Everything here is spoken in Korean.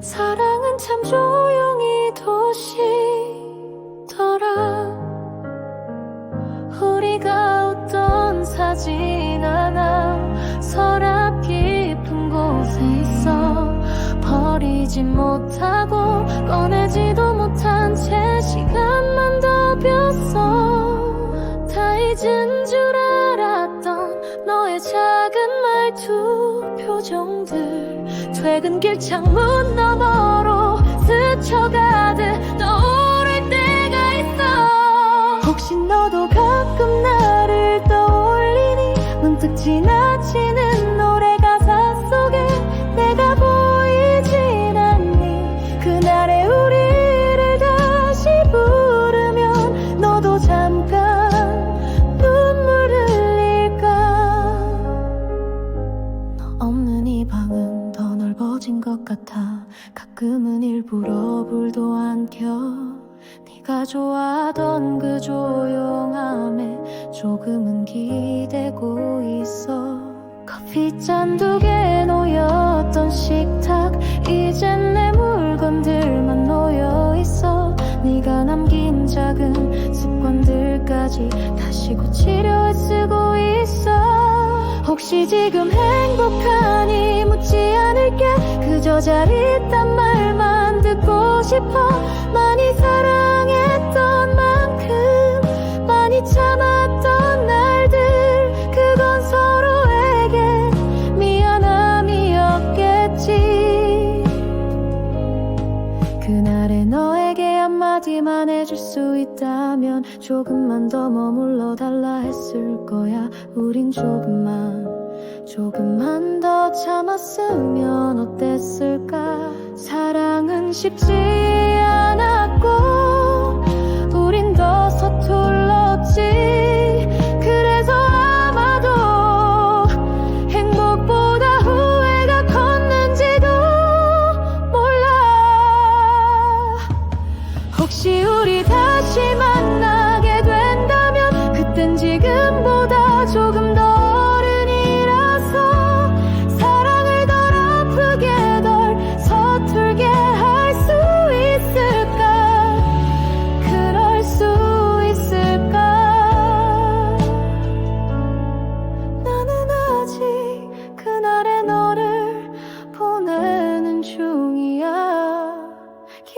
사랑은 참 조용히 도시더라. 우리가 웃던 사진 하나 서랍 깊은 곳에 있어 버리지 못하고 꺼내지도 못한 채 시간만 더 작은 말투 표정들. 퇴근길 창문 너머로 스쳐가듯 떠오를 때가 있어. 혹시 너도 가끔 나를 떠올리니? 문득 지나치는 노래 가사 속에 내가 보이진 않니? 그날 없는 이 방은 더 넓어진 것 같아. 가끔은 일부러 불도 안 켜. 네가 좋아하던 그 조용함에 조금은 기대고 있어. 커피잔 두 개 놓였던 식탁 이젠 내 물건들만 놓여 있어. 네가 남긴 작은 습관들까지 다시 고치려 애쓰고 혹시 지금 행복하니 묻지 않을게. 그저 잘 있단 말 한마디만 해줄 수 있다면 조금만 더 머물러 달라 했을 거야. 우린 조금만 조금만 더 참았으면 어땠을까? 사랑은 쉽지 혹시